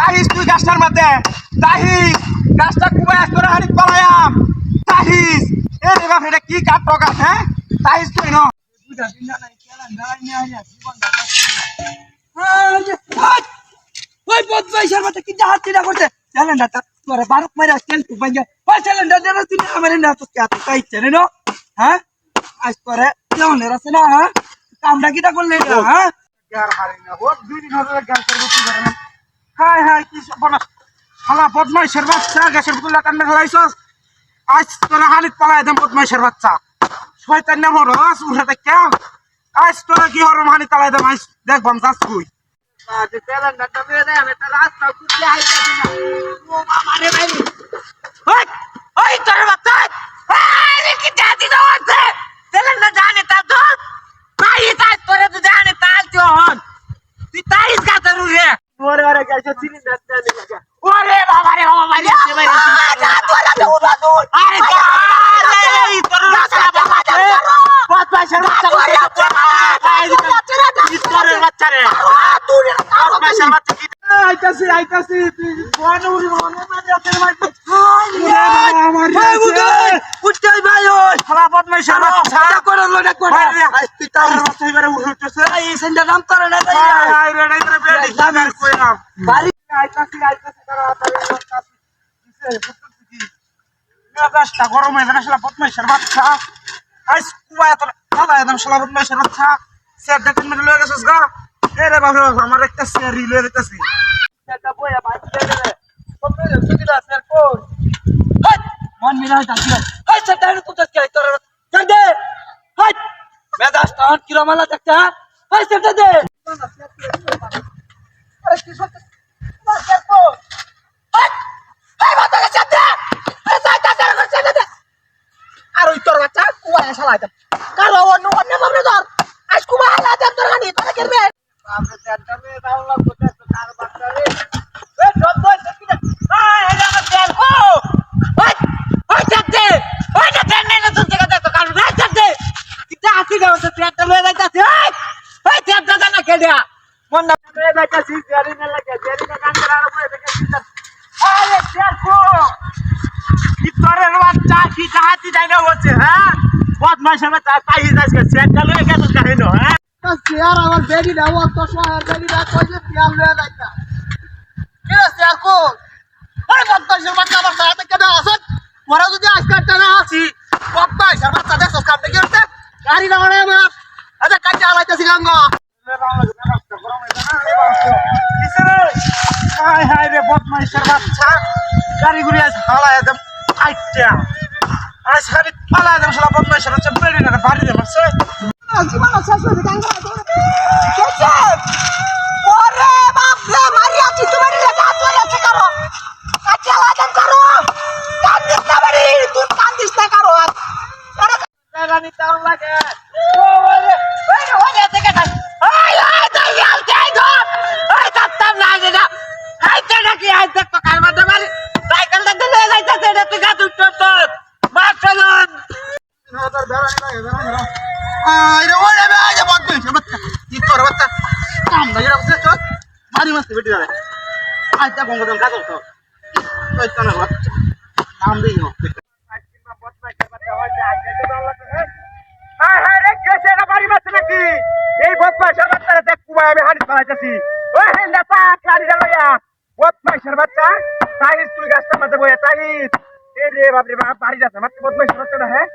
তাহিস তুই গাছটার মধ্যে। তাহিস গাছটা কুবাই তোরা হাড়ি পালায়াম। তাহিস এ রে বাপ এটা কি কাঠ টকাস হ্যাঁ? তাহিস তুই ন আইয়া জীবন ওই বদমাইশের বাচ্চা কি জাহাজ চিনা করছে ক্যালেন্ডারটা তোরা বারক মারে তেল টু বাইয়া ওই ক্যালেন্ডার যেন তুই আমার না। তো কে তো কাই চেনে হ্যাঁ। আজ করে কেমন আছে না হ্যাঁ কামটা কিটা করলে হ্যাঁ হারি না ও দুই দিন করব তুই না। হাই হাই কি বনাস শালা বদমাইশের বাচ্চা গ্যাসের বোতল খেলাইছস আজ তোরা হালিত পালাই দেন বদমাইশের বাচ্চা। শয়তান নাম হরস উঠে দেখ আজ তোরা কি হরম হানি তালাই দেম? আজ দেখ যাস তুই ওই ওই তোর বাচ্চা কি দাদি দাও আছে তেলেন না জানে তা তো তাই তাই তোরে তো জানে তাই তো হন তুই তাই গাতার রে ওরে ওরে গাইছে সিলিন্ডার তেলে লাগা ওরে বাবা রে বাবা রে সে ভাই যা তোরা তো উড়া দূর আরে যা রে তোর রাস্তা বাবা যা বাদ পাশের বাচ্চা তোরের বাচ্চা রে বাচ্চা কি আইতাছি আইতাছি তুই কোন উড়ি মনে মাঝে আছে ভাই। আমার ভাই বুদই উঠতে ভাই ওই। শালা বদমাইশ বাচ্চা এটা করে লো করে। তুই তার বাচ্চা এবারে উঠতেছে এই সেন্টার নাম তোর না তাই আই রে রে বেডি দামের কইলাম বাড়ি আইতাছি আইতাছি তাড়াতাড়ি আইতাছি কিসে বুঝতেছি কি? মেজাজটা গরম হয়ে যাবে শালা বদমাইশের বাচ্চা। আইস কুয়া তোর দাদা একদম শালা বদমাইশের বাচ্চা। স্যার দেখেন মেরে লয়ে গেছিস গা। এ রে বাবা আমার একটা স্যার রিলে দিতেছি স্যারটা বইয়া তোর জান দে! দে! আরে ওই তোর বাচ্চা, কুয়ায় শালাইতে কারও অন্য অন্য ধর। আজ কুয়া তোর গানি তোরা করবে কো ওই ওই চাতে ওই না তেল নেই না তুই দেখা তো কারণ না চাতে কিটা আসি দাও তো তেলটা লয়ে যাইতাছে ওই ওই তেলটা দা না কেডিয়া না লয়ে যাইতাছি জেরি না লাগে জেরি না কান করার উপরে দেখে চিন্তা আরে তেল কো ভিতরের বাচ্চা কি চাহাতি যাই না বলছে হ্যাঁ বদমাইশ তা তাই যাচ্ছে সেটা লয়ে গেল কাহিনো হ্যাঁ? চেয়ার আমার বেডি না ও তো শহর বেডি না কই যে পিয়াল লয়ে যাইতা কি চেয়ার কোন? আরে বদমাইশের বাচ্চা আমার সাথে কেন আসত ওরা যদি আজকে টানা আসি বদমাইশের বাচ্চা দেখছ কাম দেখি উঠতে গাড়ি না মানে আমার আচ্ছা কাটে আলাইতেছি গঙ্গা। আজ হালা একদম আইটা আজ বদমাইশের বাচ্চা বেড়ে না, বাড়ি দে মারছে জীবন শেষ হয়ে গঙ্গা শেষে ওরে বাপ রে মারিয়া তুই তোমার রে কাজ হয়েছে করো কাটে আলাদা করো কান্দিস না বাড়ি তুই কান্দিস না করো আরে গানি তার লাগে ও ওরে ওরে ওরে থেকে থাক আই আই তাই আল তাই ধর আই তাত্তাম লাগে না আই তে নাকি আই দেখ তো কার মাঝে মারি সাইকেলটা দিলে যাইতাছে এটা তুই গাছ উঠতে তো মার চলুন আরে ওরে বে আজ বদমাইশ বাচ্চা কি তোর বাচ্চা কাম না এরা বুঝছ মারি বেটি নাকি এই বদমাইশের বাচ্চারা দেখ কুমায় আমি হানি পালাইতেছি ওই হেন্দা পা গাড়ি দাঁড়াইয়া বদমাইশের বাচ্চা তাহিস তুই গাছটার মধ্যে বইয়া তাহিস এ রে বাপ রে বাপ বাড়ি যাচ্ছে মাত্র বদমাইশের বাচ্চাটা হ্যাঁ